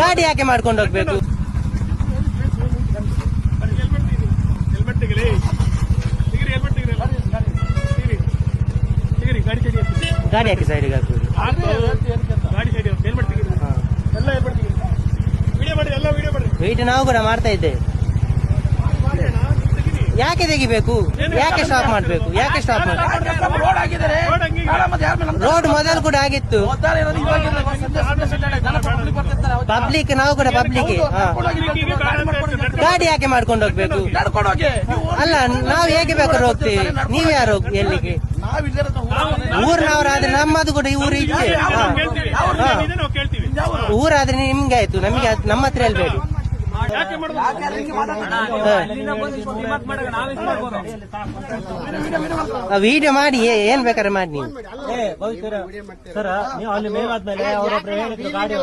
ಗಾಡಿ ಯಾಕೆ ಮಾಡ್ಕೊಂಡು ಹೋಗ್ಬೇಕು? ಗಾಡಿ ಯಾಕೆ ಸೈಡ್ಗೆ ವಿಡಿಯೋ ಮಾಡಿ ಮಾಡಿ. ವೆಯ್ಟ್ ನಾವು ಕೂಡ ಮಾಡ್ತಾ ಇದ್ದೆ. ಯಾಕೆ ತೆಗಿಬೇಕು? ಯಾಕೆ ಸ್ಟಾಪ್ ಮಾಡಬೇಕು? ಯಾಕೆ ಸ್ಟಾಪ್ ಮಾಡ್ಬೇಕು? ರೋಡ್ ಮೊದಲು ಕೂಡ ಆಗಿತ್ತು. ಪಬ್ಲಿಕ್ ನಾವು ಕೂಡ ಪಬ್ಲಿಕ್ ಗಾಡಿ ಯಾಕೆ ಮಾಡ್ಕೊಂಡು ಹೋಗ್ಬೇಕು? ನಡ್ಕೊಂಡು ಹೋಗಿ. ಅಲ್ಲ ನಾವು ಹೇಗೆ ಬೇಕಾದ್ರೂ ಹೋಗ್ತೀವಿ. ನೀವ್ ಯಾರು ಹೋಗ್- ಎಲ್ಲಿಗೆ? ಊರಿನವರಾದ್ರೆ ನಮ್ಮದು ಕೂಡ ಈ ಊರು ಕೇಳ್ತೀವಿ. ಊರಾದ್ರೆ ನಿಮ್ಗೆ ಆಯ್ತು ನಮ್ಗೆ ನಮ್ಮ ಹತ್ರ ಮಾಡೋದು ವಿಡಿಯೋ ಮಾಡಿ ಏನ್ ಬೇಕಾದ್ರೆ ಮಾಡಿ ನೀವು. ಸರ್ ನೀವು ಅಲ್ಲಿ ಮೇಲಾದ್ಮೇಲೆ ಅವರೊಬ್ರು ಹೇಳಿದ್ರು ಗಾಡಿ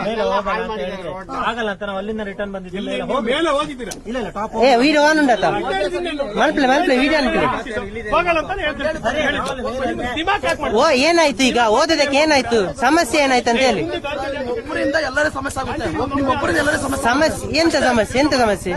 ಮೇಲೆ ಹೋಗೋಣ ಅಂತ ಹೇಳಿದ್ರೆ. ಆಗಲ್ಲ ಅಂತ ನಾವು ಅಲ್ಲಿಂದ ರಿಟರ್ನ್ ಬಂದಿದ್ದೀವಿ ಇಲ್ಲ ಇಲ್ಲ ಟಾಪ್ ಏ ವಿಡಿಯೋ ಆನ್ ವಿಡಿಯೋ ಅನ್ಕೊಳ್ಳಿ ಓ ಏನಾಯ್ತು ಈಗ? ಓದೋದಕ್ಕೆ ಏನಾಯ್ತು? ಸಮಸ್ಯೆ ಏನಾಯ್ತು ಅಂತ ಹೇಳಿ. ಸಮಸ್ಯೆ ಆಗುತ್ತೆ. ಒಬ್ಬ- ನಿಮ್ಮ ಸಮಸ್ಯೆ ಸಮಸ್ಯೆ ಎಂತ ಸಮಸ್ಯೆ ಎಂತ ಸಮಸ್ಯೆ?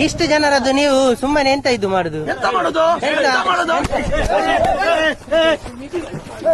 ಇಷ್ಟು ಜನರದ್ದು ನೀವು ಸುಮ್ಮನೆ ಎಂತ ಇದು ಮಾಡುದು? ಎಂತ ಮಾಡೋದು? ಎಂತ? ಎಂತ ಮಾಡೋದು?